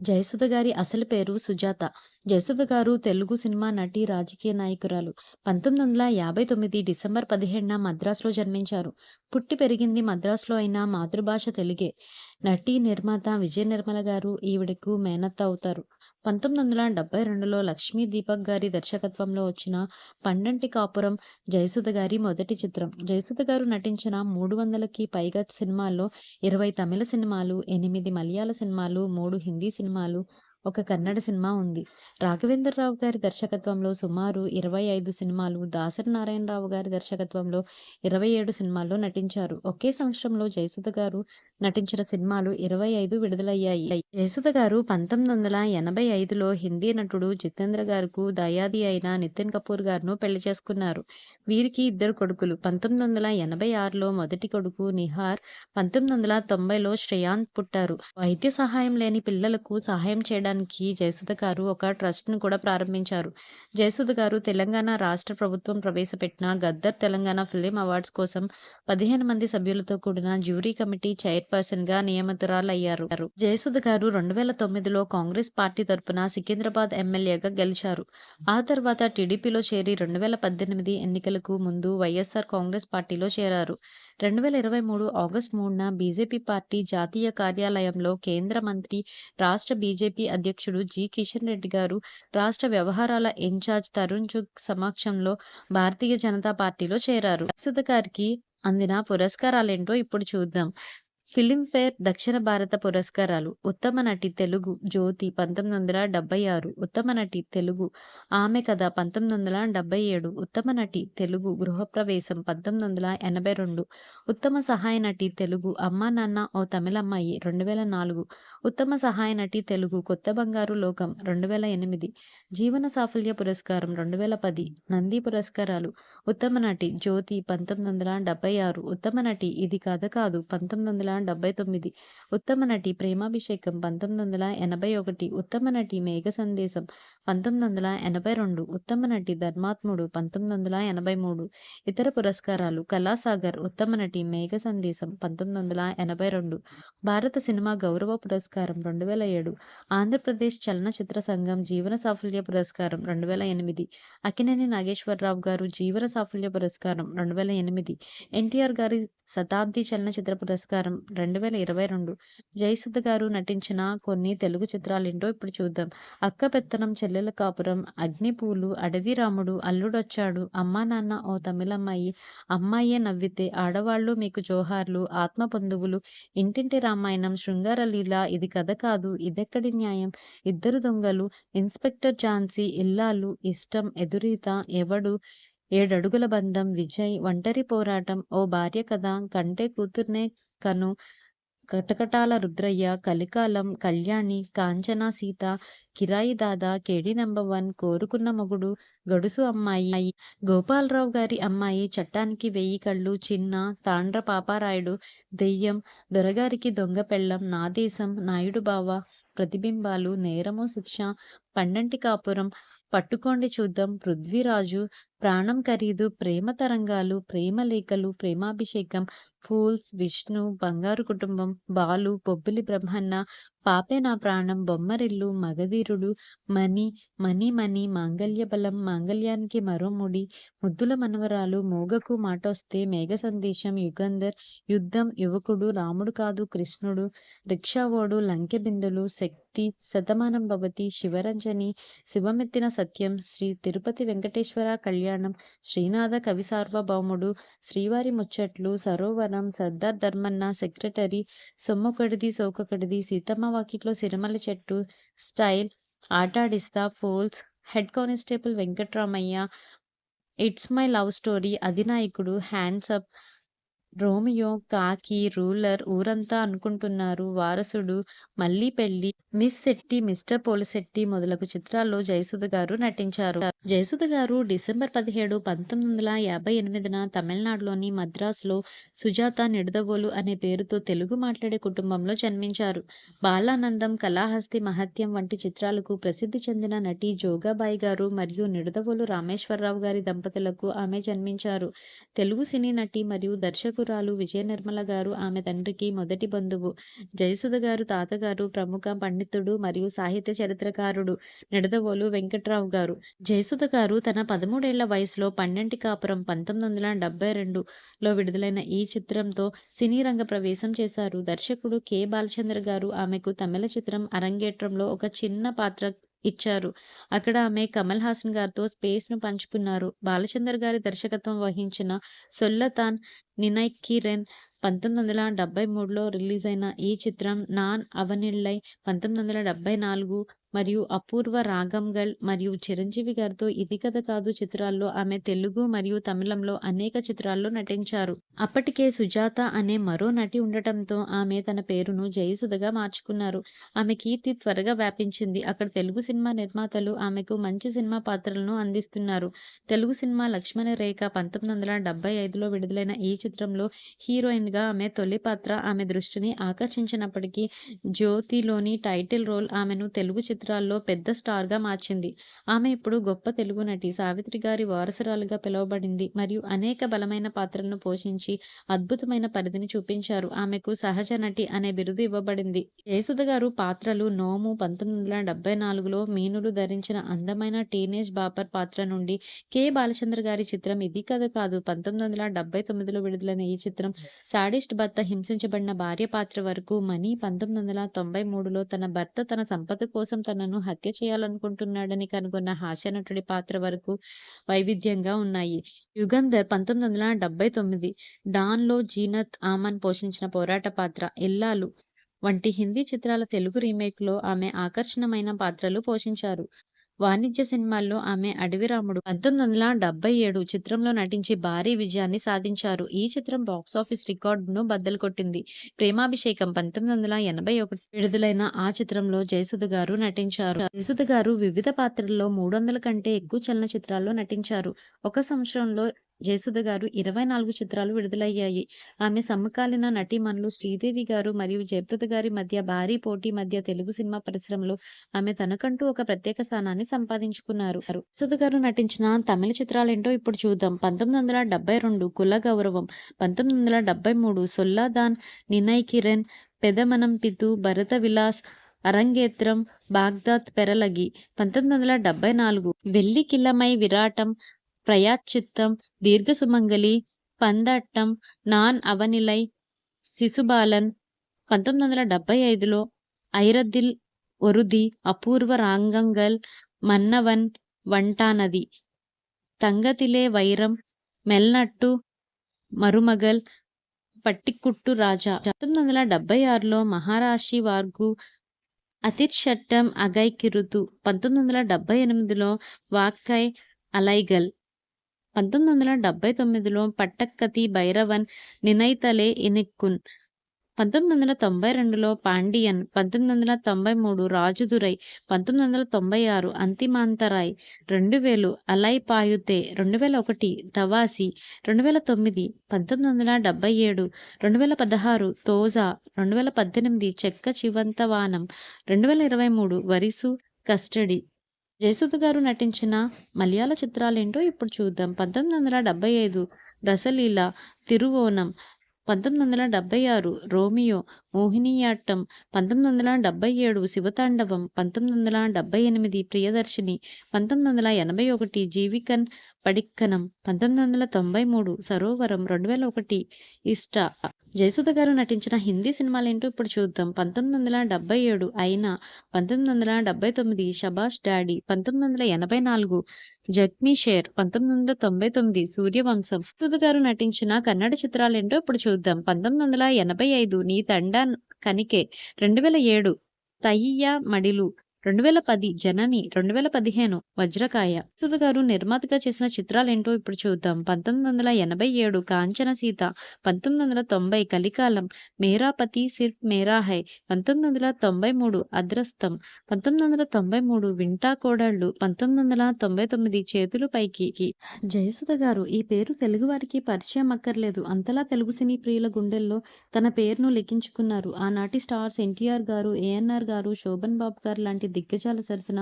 జయసుధ గారి అసలు పేరు సుజాత. జయసుధ గారు తెలుగు సినిమా నటి, రాజకీయ నాయకురాలు. 1959 డిసెంబర్ 17న మద్రాసులో జన్మించారు. పుట్టి పెరిగింది మద్రాసులో అయినా మాతృభాష తెలుగే. నటి, నిర్మాత విజయ నిర్మల గారు ఈవిడకు మేనత్త అవుతారు. 1972లో లక్ష్మీ దీపక్ గారి దర్శకత్వంలో వచ్చిన 'పండంటి కాపురం' జయసుధ గారి మొదటి చిత్రం. జయసుధ గారు నటించిన 300కి పైగా సినిమాల్లో 20 తమిళ సినిమాలు, ఎనిమిది మలయాళ సినిమాలు, మూడు హిందీ సినిమాలు, ఒక కన్నడ సినిమా ఉంది. రాఘవేంద్రరావు గారి దర్శకత్వంలో సుమారు 25 సినిమాలు, దాసరి నారాయణరావు గారి దర్శకత్వంలో 27 సినిమాల్లో నటించారు. ఒకే సంవత్సరంలో జయసుధ గారు నటించిన సినిమాలు 25 విడుదలయ్యాయి. జయసుధ గారు 1985లో హిందీ నటుడు జితేంద్ర గారుకు దయాది అయిన నితిన్ కపూర్ గారును పెళ్ళి చేసుకున్నారు. వీరికి ఇద్దరు కొడుకులు. 1986లో మొదటి కొడుకు నిహార్, 1990లో శ్రేయాంత్ పుట్టారు. వైద్య సహాయం లేని పిల్లలకు సహాయం చేయడానికి జయసుధ గారు ఒక ట్రస్ట్‌ను కూడా ప్రారంభించారు. జయసుధ గారు తెలంగాణ రాష్ట్ర ప్రభుత్వం ప్రవేశపెట్టిన గద్దర్ తెలంగాణ ఫిలిం అవార్డ్స్ కోసం 15 మంది సభ్యులతో కూడిన జ్యూరీ కమిటీ చైర్ చైర్పర్సన్‌గా నియమితురాలయ్యారు. జయసుధ గారు 2009లో కాంగ్రెస్ పార్టీ తరపున సికింద్రాబాద్ ఎమ్మెల్యేగా గెలిచారు. ఆ తర్వాత టీడీపీలో చేరి 2018 ఎన్నికలకు ముందు వైఎస్సార్ కాంగ్రెస్ పార్టీలో చేరారు. 2023 ఆగస్టు మూడున బీజేపీ పార్టీ జాతీయ కార్యాలయంలో కేంద్ర మంత్రి, రాష్ట్ర బీజేపీ అధ్యక్షుడు జి. కిషన్ రెడ్డి గారు, రాష్ట్ర వ్యవహారాల ఇన్ఛార్జ్ తరుణ్ చుగ్ సమక్షంలో భారతీయ జనతా పార్టీలో చేరారు. జయసుధ గారికి అందిన పురస్కారాలేంటో ఇప్పుడు చూద్దాం. ఫిలింఫేర్ దక్షిణ భారత పురస్కారాలు. ఉత్తమ నటి తెలుగు జ్యోతి పంతొమ్మిది వందల డెబ్బై ఆరు. ఉత్తమ నటి తెలుగు ఆమె కథ పంతొమ్మిది వందల డెబ్బై ఏడు. ఉత్తమ నటి తెలుగు గృహప్రవేశం పంతొమ్మిది వందల ఎనభై రెండు. ఉత్తమ సహాయ నటి తెలుగు అమ్మా నాన్న ఓ తమిళమ్మాయి రెండు వేల నాలుగు. ఉత్తమ సహాయ నటి తెలుగు కొత్త బంగారు లోకం రెండు వేల ఎనిమిది. జీవన సాఫల్య పురస్కారం రెండు వేల పది నంది పురస్కారాలు. ఉత్తమ నటి జ్యోతి పంతొమ్మిది వందల డెబ్బై ఆరు. ఉత్తమ నటి ఇది కథ కాదు పంతొమ్మిది వందల డెబ్బై తొమ్మిది. ఉత్తమ నటి ప్రేమాభిషేకం పంతొమ్మిది వందల ఎనభై ఒకటి. ఉత్తమ నటి మేఘ సందేశం పంతొమ్మిది వందల ఎనభై రెండు. ఉత్తమ నటి ధర్మాత్ముడు పంతొమ్మిది వందల ఎనభై మూడు. ఇతర పురస్కారాలు కళాసాగర్. ఉత్తమ నటి మేఘ సందేశం పంతొమ్మిది వందల ఎనభై రెండు. భారత సినిమా గౌరవ పురస్కారం రెండు వేల ఏడు. ఆంధ్రప్రదేశ్ చలనచిత్ర సంఘం జీవన సాఫల్య పురస్కారం 2008 అక్కినేని నాగేశ్వరరావు గారు జీవన సాఫల్య పురస్కారం 2008 ఎన్టీఆర్ గారి శతాబ్ది చలనచిత్ర పురస్కారం 2022 జయసుధ గారు నటించిన కొన్ని తెలుగు చిత్రాలేంటో ఇప్పుడు చూద్దాం. 'అక్క పెత్తనం', 'చెల్లెల కాపురం', 'అగ్నిపూలు', 'అడవి రాముడు', 'అల్లుడొచ్చాడు', 'అమ్మా నాన్న ఓ తమిళమ్మాయి', 'అమ్మాయే నవ్వితే', ఆడవాళ్ళు మీకు జోహార్లు', ఆత్మ బంధువులు 'ఇంటింటి రామాయణం', శృంగార లీల 'ఇది కథ కాదు', 'ఇదెక్కడి న్యాయం', 'ఇద్దరు దొంగలు', 'ఇన్స్‌పెక్టర్ ఝాన్సీ', 'ఇల్లాలు', 'ఇష్టం', 'ఎదురీత', 'ఎవడు', 'ఏడడుగుల బంధం', 'విజయ్', 'ఒంటరి పోరాటం', 'ఓ భార్య కథ', 'కంటే కూతుర్నే కను', 'కటకటాల రుద్రయ్య', 'కలికాలం', 'కళ్యాణి', 'కాంచన సీత', 'కిరాయి దాదా', కేడి నెంబర్ వన్', 'కోరుకున్న మొగుడు', 'గడుసు అమ్మాయి', గోపాలరావు గారి అమ్మాయి, 'చట్టానికి వెయ్యి కళ్ళు', 'చిన్న', 'తాండ్ర పాపారాయుడు', 'దెయ్యం', 'దొరగారికి దొంగ పెళ్ళం 'నా దేశం', 'నాయుడు బావ', 'ప్రతిబింబాలు', నేరము శిక్ష', 'పండంటి కాపురం', 'పట్టుకోండి చూద్దాం', 'పృథ్వీరాజు', 'ప్రాణం ఖరీదు', 'ప్రేమ తరంగాలు', 'ప్రేమలేఖలు', 'ప్రేమాభిషేకం', 'ఫూల్స్', 'విష్ణు', 'బంగారు కుటుంబం', 'బాలు', 'బొబ్బిలి బ్రహ్మన్న', 'పాపే నా ప్రాణం', 'బొమ్మరిల్లు', 'మగధీరుడు', 'మణి', 'మణి మణి', 'మాంగళ్యబలం', 'మాంగళ్యానికి మరో ముడి', 'ముద్దుల మనవరాలు', మోగకు మాటొస్తే', 'మేఘ సందేశం', 'యుగంధర్', 'యుద్ధం', 'యువకుడు', 'రాముడు కాదు కృష్ణుడు', 'రిక్షావోడు', 'లంకె బిందులు 'శక్తి', 'శతమానం భవతి', 'శివరంజని', 'శివమెత్తిన సత్యం', 'శ్రీ తిరుపతి వెంకటేశ్వర కళ్యాణం', 'శ్రీనాథ కవి సార్వభౌముడు', 'శ్రీవారి ముచ్చట్లు', 'సరోవరం', 'సర్దార్ ధర్మన్న', 'సెక్రటరీ', 'సొమ్మొకటిది సోకొకటిది', 'సీతమ్మ వాకిట్లో సిరిమల చెట్టు', 'స్టైల్', 'ఆటాడిస్తా', poles 'head constable Venkatramayya', 'it's my love story', 'Adhinayakudu', 'hands up', 'Romeo', 'కాకి', 'రూలర్', 'ఊరంతా అనుకుంటున్నారు', 'వారసుడు', 'మళ్ళీ పెళ్ళి', 'మిస్ శెట్టి', 'మిస్టర్ పోలిశెట్టి' మొదలగు చిత్రాల్లో జయసుధ గారు నటించారు. జయసుధ గారు డిసెంబర్ 17, 1958న తమిళనాడులోని మద్రాసులో 'సుజాత నిడదవోలు' అనే పేరుతో తెలుగు మాట్లాడే కుటుంబంలో జన్మించారు. 'బాలానందం', 'కళాహస్తి మహత్యం' వంటి చిత్రాలకు ప్రసిద్ధి చెందిన నటి జోగాబాయి గారు మరియు నిడదవోలు రామేశ్వరరావు గారి దంపతులకు ఆమె జన్మించారు. తెలుగు సినీ నటి మరియు దర్శకు నాయకురాలు విజయ నిర్మల గారు ఆమె తండ్రికి మొదటి బంధువు. జయసుధ గారు తాతగారు ప్రముఖ పండితుడు మరియు సాహిత్య చరిత్రకారుడు నిడదవోలు వెంకట్రావు గారు. జయసుధ గారు తన పదమూడేళ్ళ వయసులో పన్నెంటి కాపురం పంతొమ్మిది వందల డెబ్బై రెండులో విడుదలైన ఈ చిత్రంతో సినీ రంగ ప్రవేశం చేశారు. దర్శకుడు కె. బాలచంద్ర గారు ఆమెకు తమిళ చిత్రం అరంగేట్రంలో ఒక చిన్న పాత్ర ఇచ్చారు. అక్కడ ఆమె కమల్ హాసన్ గారితో స్పేస్‌ను పంచుకున్నారు. బాలచందర్ గారి దర్శకత్వం వహించిన 'సొల్లతాన్ నినైక్కిరెన్' పంతొమ్మిది వందల డెబ్బై మూడులో రిలీజ్ అయిన ఈ చిత్రం 'నాన్ అవనిళ్ళై' పంతొమ్మిది వందల డెబ్బై నాలుగు మరియు 'అపూర్వ రాగంగల్' మరియు చిరంజీవి గారితో 'ఇది కథ కాదు' చిత్రాల్లో ఆమె తెలుగు మరియు తమిళంలో అనేక చిత్రాల్లో నటించారు. అప్పటికే సుజాత అనే మరో నటి ఉండటంతో ఆమె తన పేరును జయసుధగా మార్చుకున్నారు. ఆమె కీర్తి త్వరగా వ్యాపించింది. అక్కడ తెలుగు సినిమా నిర్మాతలు ఆమెకు మంచి సినిమా పాత్రలను అందిస్తున్నారు. తెలుగు సినిమా లక్ష్మణ రేఖ పంతొమ్మిది వందల డెబ్బై ఐదులో విడుదలైన ఈ చిత్రంలో హీరోయిన్‌గా ఆమె తొలి పాత్ర ఆమె దృష్టిని ఆకర్షించినప్పటికీ 'జ్యోతి'లోని టైటిల్ రోల్ ఆమెను తెలుగు చిత్రాల్లో పెద్ద స్టార్‌గా మార్చింది. ఆమె ఇప్పుడు గొప్ప తెలుగు నటి. సావిత్రి గారి వారసురాలుగా పిలువబడింది మరియు అనేక బలమైన పాత్రలను పోషించి అద్భుతమైన పరిధిని చూపించారు. ఆమెకు 'సహజ నటి' అనే బిరుదు ఇవ్వబడింది. యేసుద గారు పాత్రలు 'నోము' పంతొమ్మిది వందల డెబ్బై నాలుగులో మీనులు ధరించిన అందమైన టీనేజ్ బాపర్ పాత్ర నుండి, కె. బాలచంద్ర గారి చిత్రం 'ఇది కథ కాదు' పంతొమ్మిది వందల డెబ్బై తొమ్మిదిలో విడుదలైన ఈ చిత్రం సాడిస్ట్ భర్త హింసించబడిన భార్య పాత్ర వరకు, 'మనీ' పంతొమ్మిది వందల తొంభై మూడులో తన భర్త తన సంపద కోసం తనను హత్య చేయాలనుకుంటున్నాడని కనుగొన్న హాస్యనటుడి పాత్ర వరకు వైవిధ్యంగా ఉన్నాయి. 'యుగంధర్' పంతొమ్మిది వందల డెబ్బై తొమ్మిది, 'డాన్'లో జీనత్ ఆమన్ పోషించిన పోరాట పాత్ర, 'ఇల్లాలు' వంటి హిందీ చిత్రాల తెలుగు రీమేక్‌లో ఆమె ఆకర్షణమైన పాత్రలు పోషించారు. వాణిజ్య సినిమాల్లో ఆమె 'అడవిరాముడు' పంతొమ్మిది వందల డెబ్బై ఏడు చిత్రంలో నటించి భారీ విజయాన్ని సాధించారు. ఈ చిత్రం బాక్సాఫీస్ రికార్డును బద్దలు కొట్టింది. 'ప్రేమాభిషేకం' పంతొమ్మిది వందల ఎనభై ఒకటి విడుదలైన ఆ చిత్రంలో జయసుధ గారు నటించారు. జయసుధ గారు వివిధ పాత్రల్లో మూడు వందల కంటే ఎక్కువ చలనచిత్రాల్లో నటించారు. ఒక సంవత్సరంలో జయసుధ గారు ఇరవై నాలుగు చిత్రాలు విడుదలయ్యాయి. ఆమె సమకాలీన నటీమణులు శ్రీదేవి గారు మరియు జయప్రద గారి మధ్య భారీ పోటీ మధ్య తెలుగు సినిమా పరిశ్రమలో ఆమె తనకంటూ ఒక ప్రత్యేక స్థానాన్ని సంపాదించుకున్నారు. జయసుధ గారు నటించిన తమిళ చిత్రాలేంటో ఇప్పుడు చూద్దాం. పంతొమ్మిది వందల డెబ్బై రెండు 'కుల గౌరవం', పంతొమ్మిది వందల డెబ్బై మూడు సొల్లాదాన్ నినయ్ కిరణ్ పెదమనం పితు 'భరత విలాస్', 'అరంగేత్రం', 'బాగ్దాద్ పెరలగి', పంతొమ్మిది వందల డెబ్బై నాలుగు 'వెల్లికిళమై విరాటం', ప్రయాచిత్తం 'దీర్ఘ సుమంగళి', 'పందట్టం', 'నాన్ అవనిలై 'శిశుబాలన్', పంతొమ్మిది వందల డెబ్బై ఐదులో ఐరద్దిల్ ఒరుది', 'అపూర్వ రాంగంగల్ 'మన్నవన్', 'వంటానది', 'తంగతిలే వైరం', 'మెల్నట్టు', 'మరుమగల్', 'పట్టికుట్టు రాజా', పంతొమ్మిది వందల డెబ్బై ఆరులో 'మహారాషి వార్గు', 'అతిర్షట్టం అగైకిరుతు', పంతొమ్మిది వందల డెబ్బై ఎనిమిదిలో 'వాక్కై అలైగల్', పంతొమ్మిది వందల డెబ్బై తొమ్మిదిలో 'పట్టక్కతి భైరవన్ నినైతలే ఇనిక్కున్', పంతొమ్మిది వందల తొంభై రెండులో 'పాండియన్', పంతొమ్మిది వందల తొంభై మూడు 'రాజుదురై', పంతొమ్మిది వందల తొంభై ఆరు 'అంతిమాంతరాయ్', రెండు వేలు 'అలై పాయుతే', రెండు వేల ఒకటి 'తవాసి', రెండు వేల తొమ్మిది, పంతొమ్మిది వందల డెబ్బై ఏడు, రెండు వేల పదహారు 'తోజా', రెండు వేల పద్దెనిమిది 'చెక్క చివంతవానం', రెండు వేల ఇరవై మూడు 'వరిసు కస్టడీ'. జయసుధ గారు నటించిన మలయాళ చిత్రాలేంటో ఇప్పుడు చూద్దాం. పంతొమ్మిది వందల డెబ్బై ఐదు 'రసలీల', 'తిరువోణం', పంతొమ్మిది వందల డెబ్బై ఆరు 'రోమియో', 'మోహినియాట్టం', పంతొమ్మిది వందల డెబ్బై ఏడు 'శివతాండవం', పంతొమ్మిది వందల డెబ్బై ఎనిమిది 'ప్రియదర్శిని', పంతొమ్మిది వందల ఎనభై ఒకటి 'జీవికన్ పడిక్కనం', పంతొమ్మిది వందల తొంభై మూడు 'సరోవరం', రెండు వేల ఒకటి 'ఇష్ట'. జయసుధ గారు నటించిన హిందీ సినిమాలేంటో ఇప్పుడు చూద్దాం. పంతొమ్మిది వందల డెబ్బై ఏడు అయినా పంతొమ్మిది వందల డెబ్బై తొమ్మిది షబాష్ డాడీ', పంతొమ్మిది వందల ఎనభై నాలుగు జగ్మీ షేర్ పంతొమ్మిది వందల తొంభై తొమ్మిది 'సూర్యవంశం'. సుధ గారు నటించిన కన్నడ చిత్రాలేంటో ఇప్పుడు చూద్దాం. పంతొమ్మిది వందల ఎనభై ఐదు 'నీ తండ కనికే', రెండు వేల ఏడు తయ్య మడిలు', రెండు వేల పది 'జనని', రెండు వేల పదిహేను 'వజ్రకాయ'. సుధ గారు నిర్మాతగా చేసిన చిత్రాలేంటో ఇప్పుడు చూద్దాం. పంతొమ్మిది వందల ఎనభై ఏడు 'కాంచన సీత', పంతొమ్మిది వందల తొంభై 'కలికాలం', మేరాపతి సిర్ఫ్ మేరా హై', పంతొమ్మిది వందల తొంభై మూడు అద్రస్తం పంతొమ్మిది వందల తొంభై మూడు 'వింటా కోడళ్ళు', పంతొమ్మిది వందల తొంభై తొమ్మిది 'చేతులు పైకి'. జయసుధ గారు ఈ పేరు తెలుగువారికి పరిచయం అక్కర్లేదు. అంతలా తెలుగు సినీ ప్రియుల గుండెల్లో తన పేరును లిఖించుకున్నారు. ఆనాటి స్టార్స్ ఎన్టీఆర్ గారు, ఏఎన్ఆర్ గారు, శోభన్ బాబు గారు లాంటి దిగ్గజాల సరసన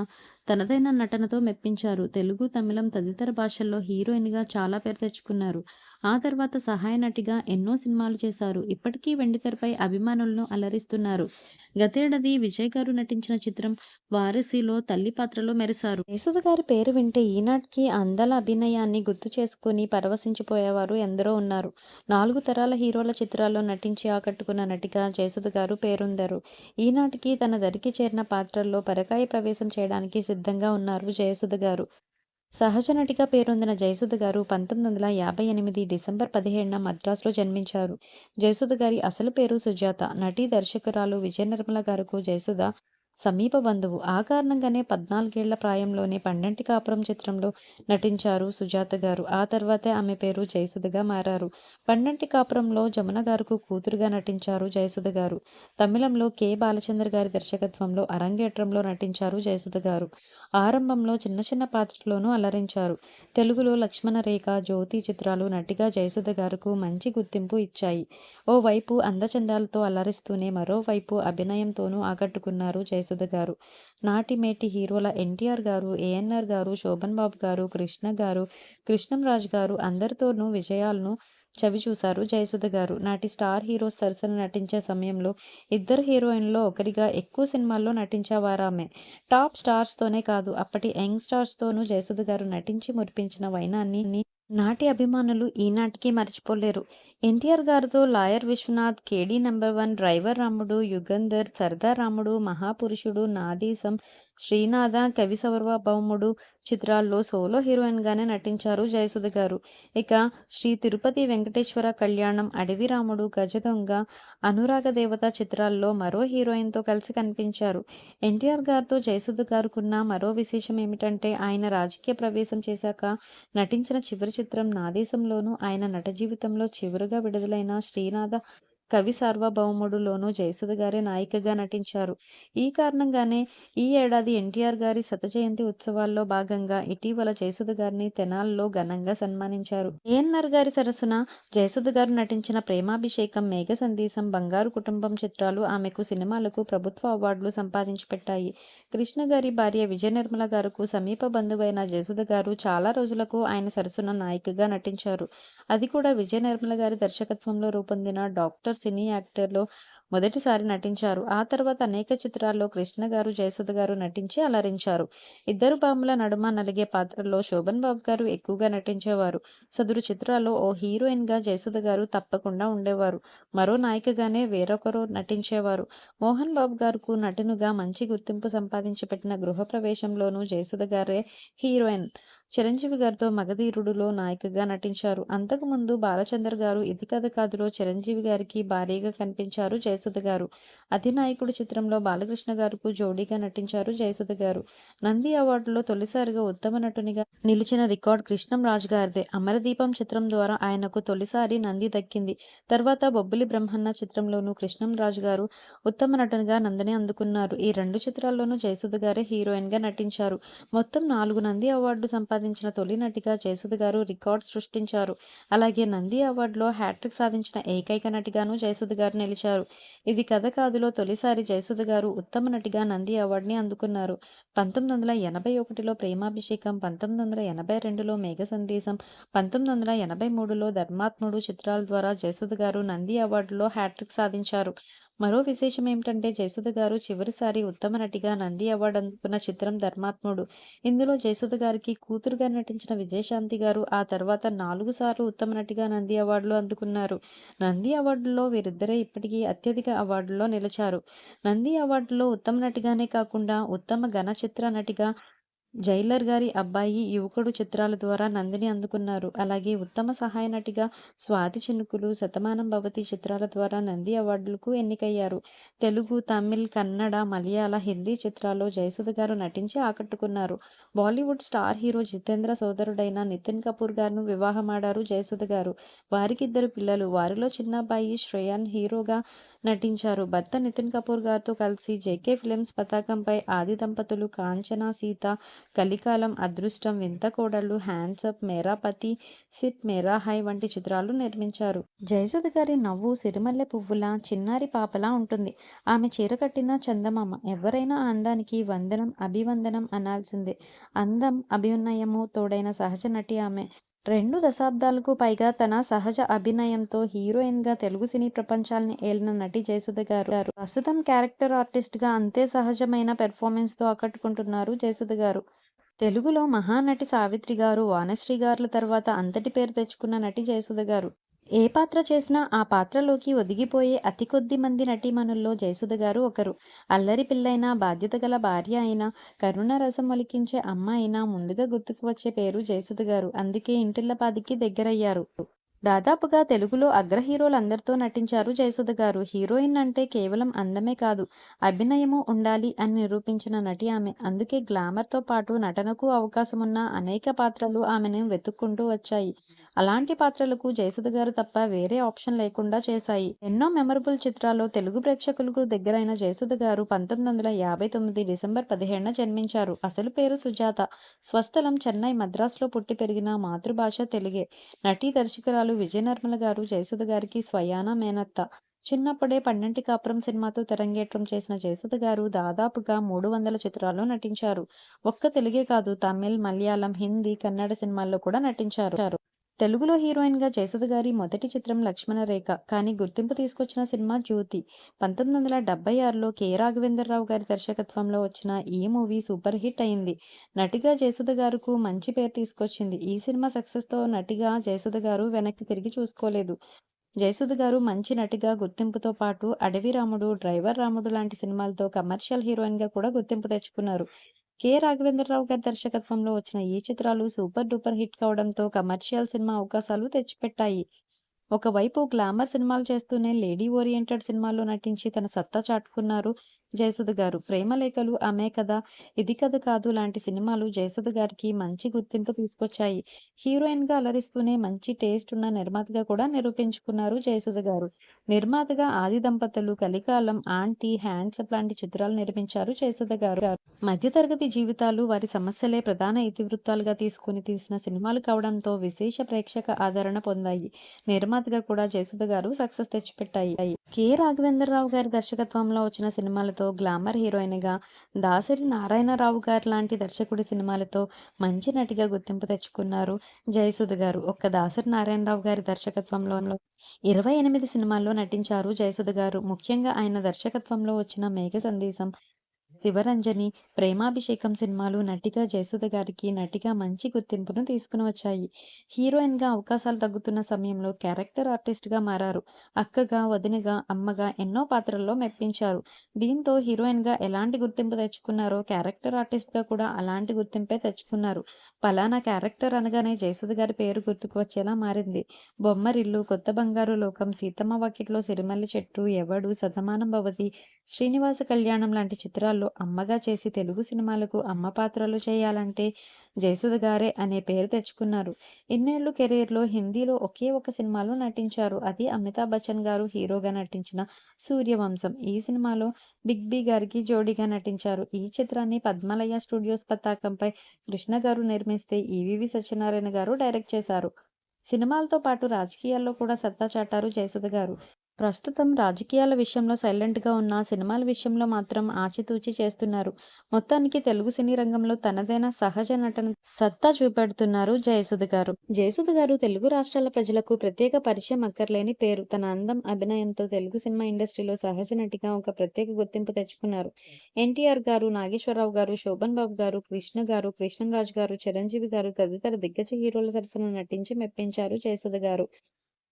తనదైన నటనతో మెప్పించారు. తెలుగు, తమిళం తదితర భాషల్లో హీరోయిన్‌గా చాలా పేరు తెచ్చుకున్నారు. ఆ తర్వాత సహాయ నటిగా ఎన్నో సినిమాలు చేశారు. ఇప్పటికీ వెండితెరపై అభిమానులను అలరిస్తున్నారు. గతేడాది విజయ్ గారు నటించిన చిత్రం 'వారసి'లో తల్లి పాత్రలో మెరిశారు. జయసుధ గారి పేరు వింటే ఈనాటికి అందల అభినయాన్ని గుర్తు చేసుకుని పరవశించిపోయేవారు ఎందరో ఉన్నారు. నాలుగు తరాల హీరోల చిత్రాల్లో నటించి ఆకట్టుకున్న నటిగా జయసుధ గారు పేరొందారు. ఈనాటికి తన దరికి చేరిన పాత్రల్లో పరకాయ ప్రవేశం చేయడానికి సిద్ధంగా ఉన్నారు జయసుధ గారు. సహజ నటిగా పేరొందిన జయసుధ గారు పంతొమ్మిది వందల యాభై ఎనిమిది డిసెంబర్ పదిహేడున మద్రాసులో జన్మించారు. జయసుధ గారి అసలు పేరు సుజాత. నటి, దర్శకురాలు విజయనిర్మల గారుకు జయసుధ సమీప బంధువు. ఆ కారణంగానే పద్నాలుగేళ్ళ ప్రాయంలోనే పండంటి కాపురం చిత్రంలో నటించారు సుజాత గారు. ఆ తర్వాతే ఆమె పేరు జయసుధగా మారారు. పండంటి కాపురంలో జమున గారుకు కూతురుగా నటించారు జయసుధ గారు. తమిళంలో కె. బాలచంద్ర గారి దర్శకత్వంలో అరంగేట్రంలో నటించారు జయసుధ గారు. ఆరంభంలో చిన్న చిన్న పాత్రలోనూ అలరించారు. తెలుగులో లక్ష్మణరేఖ, జ్యోతి చిత్రాలు నటిగా జయసుధ గారుకు మంచి గుర్తింపు ఇచ్చాయి. ఓవైపు అందచందాలతో అలరిస్తూనే మరోవైపు అభినయంతోనూ ఆకట్టుకున్నారు జయసుధ గారు. నాటి మేటి హీరోల ఎన్టీఆర్ గారు, ఏఎన్ఆర్ గారు, శోభన్ బాబు గారు, కృష్ణ గారు, కృష్ణంరాజ్ గారు అందరితోనూ విజయాలను చవిచూశారు జయసుధ గారు. నాటి స్టార్ హీరో సరసన నటించే సమయంలో ఇద్దరు హీరోయిన్లో ఒకరిగా ఎక్కువ సినిమాల్లో నటించేవారామె. టాప్ స్టార్స్తోనే కాదు అప్పటి యంగ్ స్టార్స్తోనూ జయసుధ గారు నటించి మురిపించిన వైనాన్ని నాటి అభిమానులు ఈనాటికి మరిచిపోలేరు. ఎన్టీఆర్ గారితో lawyer Viswanath, KD number one, driver Ramudu, Yugandhar, Sardar రాముడు, మహాపురుషుడు, నాదీసం శ్రీనాథ, కవి సౌరభౌముడు చిత్రాల్లో సోలో హీరోయిన్గానే నటించారు జయసుధ గారు. ఇక శ్రీ తిరుపతి వెంకటేశ్వర కళ్యాణం, అడవి రాముడు, గజదొంగ, అనురాగదేవత చిత్రాల్లో మరో హీరోయిన్తో కలిసి కనిపించారు. ఎన్టీఆర్ గారితో జయసుధ గారుకున్న మరో విశేషం ఏమిటంటే ఆయన రాజకీయ ప్రవేశం చేశాక నటించిన చివరి చిత్రం నాదేశంలోనూ ఆయన నట జీవితంలో చివరిగా విడుదలైన శ్రీనాథ కవి సార్వభౌముడులోనూ జయసుధ గారే నాయికగా నటించారు. ఈ కారణంగానే ఈ ఏడాది ఎన్టీఆర్ గారి శతజయంతి ఉత్సవాల్లో భాగంగా ఇటీవల జయసుధ గారిని తెనాల్లో ఘనంగా సన్మానించారు. ఏఎన్ఆర్ గారి సరస్సున జయసుధ గారు నటించిన ప్రేమాభిషేకం, మేఘసందేశం, బంగారు కుటుంబం చిత్రాలు ఆమెకు సినిమాలకు ప్రభుత్వ అవార్డులు సంపాదించి పెట్టాయి. కృష్ణ గారి భార్య విజయ నిర్మల గారుకు సమీప బంధువైన జయసుధ గారు చాలా రోజులకు ఆయన సరసున నాయికగా నటించారు. అది కూడా విజయ నిర్మల గారి దర్శకత్వంలో రూపొందిన 'డాక్టర్' సినీ యాక్టర్లో మొదటిసారి నటించారు. ఆ తర్వాత అనేక చిత్రాల్లో కృష్ణ గారు, జయసుధ గారు నటించి అలరించారు. ఇద్దరు బాముల నడుమ నలిగే పాత్రల్లో శోభన్ బాబు గారు ఎక్కువగా నటించేవారు. సదురు చిత్రాల్లో ఓ హీరోయిన్గా జయసుధ గారు తప్పకుండా ఉండేవారు. మరో నాయికగానే వేరొకరు నటించేవారు. మోహన్ బాబు గారుకు నటునుగా మంచి గుర్తింపు సంపాదించి పెట్టిన గృహప్రవేశంలోనూ జయసుధ గారే హీరోయిన్. చిరంజీవి గారితో మగధీరుడులో నాయికగా నటించారు. అంతకుముందు బాలచందర్ గారు ఇది కథ కాదులో చిరంజీవి గారికి భారీగా కనిపించారు జయసుధ గారు. అధినాయకుడు చిత్రంలో బాలకృష్ణ గారుకు జోడీగా నటించారు జయసుధ గారు. నంది అవార్డులో తొలిసారిగా ఉత్తమ నటునిగా నిలిచిన రికార్డు కృష్ణంరాజు గారిదే. అమరదీపం చిత్రం ద్వారా ఆయనకు తొలిసారి నంది దక్కింది. తర్వాత బొబ్బిలి బ్రహ్మన్న చిత్రంలోనూ కృష్ణంరాజు గారు ఉత్తమ నటునిగా నందిని అందుకున్నారు. ఈ రెండు చిత్రాల్లోనూ జయసుధ గారే హీరోయిన్గా నటించారు. మొత్తం నాలుగు నంది అవార్డు సంపాదించారు సంపాదించిన తొలి నటిగా జయసుధ గారు రికార్డ్ సృష్టించారు. అలాగే నంది అవార్డులో హ్యాట్రిక్ సాధించిన ఏకైక నటిగాను జయసుధ గారు నిలిచారు. ఇది కథ కాదులో తొలిసారి జయసుధ గారు ఉత్తమ నటిగా నంది అవార్డుని అందుకున్నారు. పంతొమ్మిది వందల ఎనభై ఒకటిలో ప్రేమాభిషేకం, పంతొమ్మిది వందల ఎనభై రెండులో మేఘ సందేశం పంతొమ్మిది వందల ఎనభై మూడులో ధర్మాత్ముడు చిత్రాల ద్వారా జయసుధ గారు నంది అవార్డులో హ్యాట్రిక్ సాధించారు. మరో విశేషం ఏమిటంటే జయసుధ గారు చివరిసారి ఉత్తమ నటిగా నంది అవార్డు అందుకున్న చిత్రం ధర్మాత్ముడు. ఇందులో జయసుధ గారికి కూతురుగా నటించిన విజయశాంతి గారు ఆ తర్వాత నాలుగు సార్లు ఉత్తమ నటిగా నంది అవార్డులు అందుకున్నారు. నంది అవార్డుల్లో వీరిద్దరే ఇప్పటికీ అత్యధిక అవార్డుల్లో నిలిచారు. నంది అవార్డులో ఉత్తమ నటిగానే కాకుండా ఉత్తమ ఘన చిత్ర నటిగా జైలర్ గారి అబ్బాయి, యువకుడు చిత్రాల ద్వారా నందిని అందుకున్నారు. అలాగే ఉత్తమ సహాయ నటిగా స్వాతి చినుకులు, శతమానం భవతి చిత్రాల ద్వారా నంది అవార్డులకు ఎన్నికయ్యారు. తెలుగు, తమిళ్, కన్నడ, మలయాళ, హిందీ చిత్రాల్లో జయసుధ గారు నటించి ఆకట్టుకున్నారు. బాలీవుడ్ స్టార్ హీరో జితేంద్ర సోదరుడైన నితిన్ కపూర్ గారును వివాహమాడారు జయసుధ గారు. వారికిద్దరు పిల్లలు. వారిలో చిన్నబ్బాయి శ్రేయాన్ హీరోగా నటించారు. భర్త నితిన్ కపూర్ గారితో కలిసి జెకె ఫిల్మ్స్ పతాకంపై ఆది దంపతులు కాంచన, సీత, కలికాలం, అదృష్టం, వింత కోడళ్ళు, హ్యాండ్సప్, మేరా పతి, సిట్, మేరా హై వంటి చిత్రాలు నిర్మించారు. జయసుధ గారి నవ్వు సిరిమల్లె పువ్వులా, చిన్నారి పాపలా ఉంటుంది. ఆమె చీర కట్టిన చందమామ. ఎవరైనా అందానికి వందనం, అభివందనం అనాల్సిందే. అందం, అభినయము తోడైన సహజ నటి ఆమె. రెండు దశాబ్దాలకు పైగా తన సహజ అభినయంతో హీరోయిన్‌గా తెలుగు సినీ ప్రపంచాన్ని ఏలిన నటి జయసుధ గారు. ప్రస్తుతం క్యారెక్టర్ ఆర్టిస్ట్‌గా అంతే సహజమైన పెర్ఫార్మెన్స్‌తో ఆకట్టుకుంటున్నారు జయసుధ గారు. తెలుగులో మహానటి సావిత్రి గారు, వానశ్రీ గారుల తర్వాత అంతటి పేరు తెచ్చుకున్న నటి జయసుధ గారు. ఏ పాత్ర చేసినా ఆ పాత్రలోకి ఒదిగిపోయే అతి కొద్ది మంది నటీమణుల్లో జయసుధ గారు ఒకరు. అల్లరి పిల్లైనా, బాధ్యత గల భార్య అయినా, కరుణ రసం ఒలికించే అమ్మ అయినా ముందుగా గుర్తుకు వచ్చే పేరు జయసుధ గారు. అందుకే ఇంటిల్లపాదికి దగ్గరయ్యారు. దాదాపుగా తెలుగులో అగ్ర హీరోలందరితో నటించారు జయసుధ గారు. హీరోయిన్ అంటే కేవలం అందమే కాదు, అభినయము ఉండాలి అని నిరూపించిన నటి ఆమె. అందుకే గ్లామర్‌తో పాటు నటనకు అవకాశమున్న అనేక పాత్రలు ఆమెను వెతుక్కుంటూ వచ్చాయి. అలాంటి పాత్రలకు జయసుధ గారు తప్ప వేరే ఆప్షన్ లేకుండా చేశాయి. ఎన్నో మెమరబుల్ చిత్రాల్లో తెలుగు ప్రేక్షకులకు దగ్గరైన జయసుధ గారు పంతొమ్మిది వందల యాభై తొమ్మిది డిసెంబర్ పదిహేడున జన్మించారు. అసలు పేరు సుజాత. స్వస్థలం చెన్నై, మద్రాసులో పుట్టి పెరిగిన మాతృభాష తెలుగే. నటీ, దర్శకురాలు విజయనిర్మల గారు జయసుధ గారికి స్వయానా మేనత్త. చిన్నప్పుడే పన్నెంటి కాపురం సినిమాతో తెరంగేట్రం చేసిన జయసుధ గారు దాదాపుగా మూడు వందల చిత్రాల్లో నటించారు. ఒక్క తెలుగే కాదు తమిళ్, మలయాళం, హిందీ, కన్నడ సినిమాల్లో కూడా నటించారు. తెలుగులో హీరోయిన్‌గా జయసుధ గారి మొదటి చిత్రం 'లక్ష్మణరేఖ'. కానీ గుర్తింపు తీసుకొచ్చిన సినిమా 'జ్యోతి'. పంతొమ్మిది వందల డెబ్బై ఆరులో కె. రాఘవేంద్రరావు గారి దర్శకత్వంలో వచ్చిన ఈ మూవీ సూపర్ హిట్ అయింది. నటిగా జయసుధ గారుకు మంచి పేరు తీసుకొచ్చింది. ఈ సినిమా సక్సెస్‌తో నటిగా జయసుధ గారు వెనక్కి తిరిగి చూసుకోలేదు. జయసుధ గారు మంచి నటిగా గుర్తింపుతో పాటు 'అడవి రాముడు', 'డ్రైవర్ రాముడు' లాంటి సినిమాలతో కమర్షియల్ హీరోయిన్‌గా కూడా గుర్తింపు తెచ్చుకున్నారు. కె. రాఘవేంద్రరావు గారి దర్శకత్వంలో వచ్చిన ఈ చిత్రాలు సూపర్ డూపర్ హిట్ కావడంతో కమర్షియల్ సినిమా అవకాశాలు తెచ్చిపెట్టాయి. ఒకవైపు గ్లామర్ సినిమాలు చేస్తూనే లేడీ ఓరియెంటెడ్ సినిమాల్లో నటించి తన సత్తా చాటుకున్నారు జయసుధ గారు. 'ప్రేమలేఖలు', 'ఆమె కథ', 'ఇది కథ కాదు' లాంటి సినిమాలు జయసుధ గారికి మంచి గుర్తింపు తీసుకొచ్చాయి. హీరోయిన్గా అలరిస్తూనే మంచి టేస్ట్ ఉన్న నిర్మాతగా కూడా నిరూపించుకున్నారు జయసుధ గారు. నిర్మాతగా 'ఆది దంపతులు', 'కలికాలం', 'ఆంటీ', 'హ్యాండ్సప్' లాంటి చిత్రాలు నిర్మించారు జయసుధ గారు. మధ్యతరగతి జీవితాలు, వారి సమస్యలే ప్రధాన ఇతివృత్తాలుగా తీసుకుని తీసిన సినిమాలు కావడంతో విశేష ప్రేక్షక ఆదరణ పొందాయి. నిర్మాత నిర్మాతగా కూడా జయసుధ గారు సక్సెస్ తెచ్చిపెట్టాయి. కె. రాఘవేంద్రరావు గారి దర్శకత్వంలో వచ్చిన సినిమాలతో గ్లామర్ హీరోయిన్‌గా, దాసరి నారాయణరావు గారిలాంటి దర్శకుడి సినిమాలతో మంచి నటిగా గుర్తింపు తెచ్చుకున్నారు జయసుధ గారు. ఒక్క దాసరి నారాయణరావు గారి దర్శకత్వంలో ఇరవై ఎనిమిది సినిమాల్లో నటించారు జయసుధ గారు. ముఖ్యంగా ఆయన దర్శకత్వంలో వచ్చిన మేఘ సందేశం 'శివరంజని', 'ప్రేమాభిషేకం' సినిమాలు నటిగా జయసుధ గారికి నటిగా మంచి గుర్తింపును తీసుకుని వచ్చాయి హీరోయిన్‌గా అవకాశాలు తగ్గుతున్న సమయంలో క్యారెక్టర్ ఆర్టిస్ట్‌గా మారారు. అక్కగా, వదినగా, అమ్మగా ఎన్నో పాత్రల్లో మెప్పించారు. దీంతో హీరోయిన్‌గా ఎలాంటి గుర్తింపు తెచ్చుకున్నారో క్యారెక్టర్ ఆర్టిస్ట్‌గా కూడా అలాంటి గుర్తింపే తెచ్చుకున్నారు. పలానా క్యారెక్టర్ అనగానే జయసుధ గారి పేరు గుర్తుకు వచ్చేలా మారింది. 'బొమ్మరిల్లు', 'కొత్త బంగారు లోకం', 'సీతమ్మ వాకిట్లో సిరిమల్లి చెట్టు', 'ఎవడు', 'శతమానం భవతి', 'శ్రీనివాస కళ్యాణం' లాంటి చిత్రాల్లో అమ్మగా చేసి తెలుగు సినిమాలకు అమ్మ పాత్రలు చేయాలంటే జయసుధ గారే అనే పేరు తెచ్చుకున్నారు. ఇన్నేళ్ళు కెరీర్‌లో హిందీలో ఒకే ఒక సినిమాలో నటించారు. అది అమితాబ్ బచ్చన్ గారు హీరోగా నటించిన 'సూర్యవంశం'. ఈ సినిమాలో బిగ్ బి గారికి జోడీగా నటించారు. ఈ చిత్రాన్ని పద్మలయ్య స్టూడియోస్ పతాకంపై కృష్ణ గారు నిర్మిస్తే ఈవీవీ సత్యనారాయణ గారు డైరెక్ట్ చేశారు. సినిమాలతో పాటు రాజకీయాల్లో కూడా సత్తా చాటారు జయసుధ గారు. ప్రస్తుతం రాజకీయాల విషయంలో సైలెంట్‌గా ఉన్న సినిమాల విషయంలో మాత్రం ఆచితూచి చేస్తున్నారు. మొత్తానికి తెలుగు సినీ రంగంలో తనదైన సహజ నటన సత్తా చూపెడుతున్నారు జయసుధ గారు. జయసుధ గారు తెలుగు రాష్ట్రాల ప్రజలకు ప్రత్యేక పరిచయం అక్కర్లేని పేరు. తన అందం, అభినయంతో తెలుగు సినిమా ఇండస్ట్రీలో సహజ నటిగా ఒక ప్రత్యేక గుర్తింపు తెచ్చుకున్నారు. ఎన్టీఆర్ గారు, నాగేశ్వరరావు గారు, శోభన్ బాబు గారు, కృష్ణ గారు, కృష్ణరాజు గారు, చిరంజీవి గారు తదితర దిగ్గజ హీరోల సరసన నటించి మెప్పించారు జయసుధ గారు.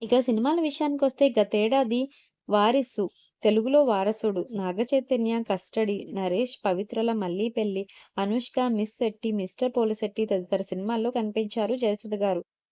ఇక సినిమాల విషయానికొస్తే గతేడాది వారిసు తెలుగులో 'వారసుడు', నాగచైతన్య 'కస్టడీ', నరేష్, పవిత్రల మల్లీపెల్లి పెళ్ళి', అనుష్క 'మిస్ శెట్టి', 'మిస్టర్ పోలిశెట్టి' తదితర సినిమాల్లో కనిపించారు జయసుధ గారు.